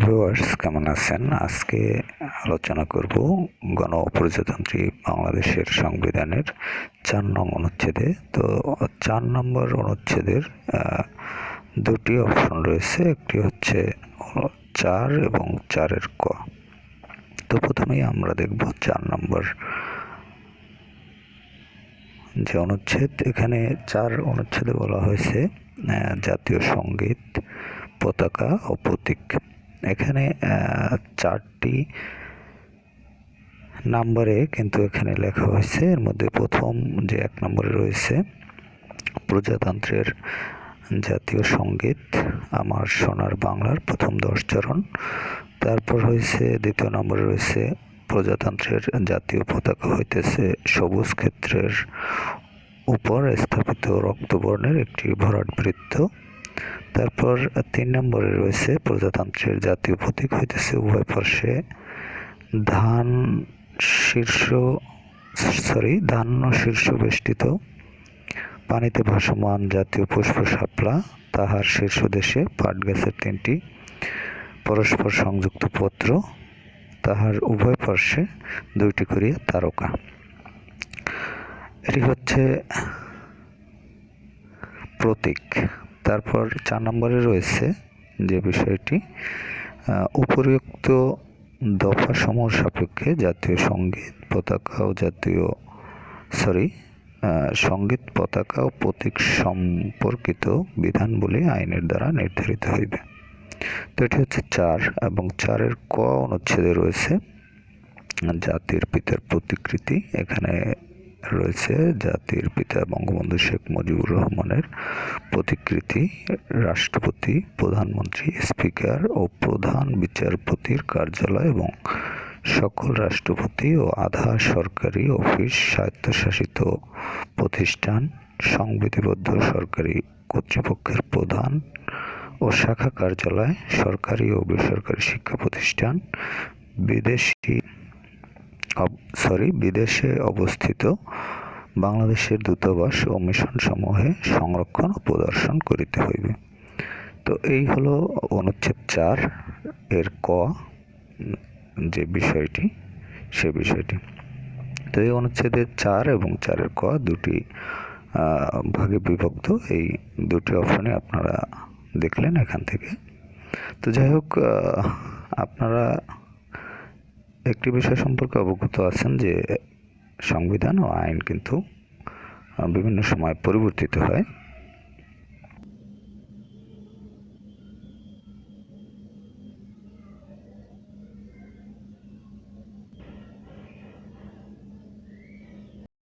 Viewers, কেমন আছেন? আজকে আলোচনা করব গণপ্রজাতন্ত্রী বাংলাদেশের সংবিধানের চার নং অনুচ্ছেদে। তো চার নম্বর অনুচ্ছেদের দুটি অপশন রয়েছে। একটি হচ্ছে চার এবং চারের ক। তো প্রথমেই আমরা দেখব চার নম্বর যে অনুচ্ছেদ। এখানে চার অনুচ্ছেদে বলা হয়েছে জাতীয় সংগীত, পতাকা ও প্রতীক। এখানে চারটি নাম্বারে কিন্তু এখানে লেখা হয়েছে। এর মধ্যে প্রথম যে এক নম্বরে রয়েছে, প্রজাতন্ত্রের জাতীয় সংগীত, আমার সোনার বাংলার প্রথম দশ চরণ। তারপর হয়েছে, দ্বিতীয় নম্বরে রয়েছে, প্রজাতন্ত্রের জাতীয় পতাকা হইতেছে, সবুজ ক্ষেত্রের উপর স্থাপিত রক্তবর্ণের একটি ভরাট বৃত্ত। তারপর তিন নম্বরে রয়েছে প্রজাতন্ত্রের জাতীয় প্রতীক হইতেছে উভয় পার্শ্বে ধান শীর্ষ সরি ধান্য শীর্ষ বেষ্টিত। পানিতে ভাসমান জাতীয় পুষ্প শাপলা, তাহার শীর্ষ দেশে পাট গাছের তিনটি পরস্পর সংযুক্ত পত্র, তাহার উভয় পার্শ্বে দুইটি করিয়া তারকা। এটি হচ্ছে প্রতীক। তারপর চার নম্বরে রয়েছে যে বিষয়টি আহ, উপরিউক্ত দফা সমূহ সাপেক্ষে জাতীয় সংগীত পতাকা ও জাতীয় সরি সংগীত পতাকা ও প্রতীক সম্পর্কিত বিধানগুলি আইনের দ্বারা নির্ধারিত হইবে। তো এটি হচ্ছে চার এবং চারের ক অনুচ্ছেদে রয়েছে জাতির পিতার প্রতিকৃতি। এখানে রয়েছে জাতির পিতা বঙ্গবন্ধু শেখ মুজিবুর রহমানের প্রতিকৃতি, রাষ্ট্রপতি, প্রধানমন্ত্রী, স্পিকার ও প্রধান বিচারপতির কার্যালয় এবং সকল রাষ্ট্রপতি ও আধা সরকারি অফিস, স্বায়ত্তশাসিত প্রতিষ্ঠান, সংবিধিবদ্ধ সরকারি কর্তৃপক্ষের প্রধান ও শাখা কার্যালয়, সরকারি ও বেসরকারি শিক্ষা প্রতিষ্ঠান, বিদেশি সরি বিদেশে অবস্থিত বাংলাদেশের দূতাবাস ও মিশন সমূহে সংরক্ষণ ও প্রদর্শন করিতে হইবে। তো এই হলো অনুচ্ছেদ চার এর ক যে বিষয়টি, সে বিষয়টি। তো এই অনুচ্ছেদের চার এবং চারের ক দুটি ভাগে বিভক্ত। এই দুটি অপশনে আপনারা দেখলেন এখান থেকে। তো যাই হোক আপনারা একটি বিষয় সম্পর্কে অবগত আছেন যে সংবিধান ও আইন কিন্তু বিভিন্ন সময় পরিবর্তিত হয়।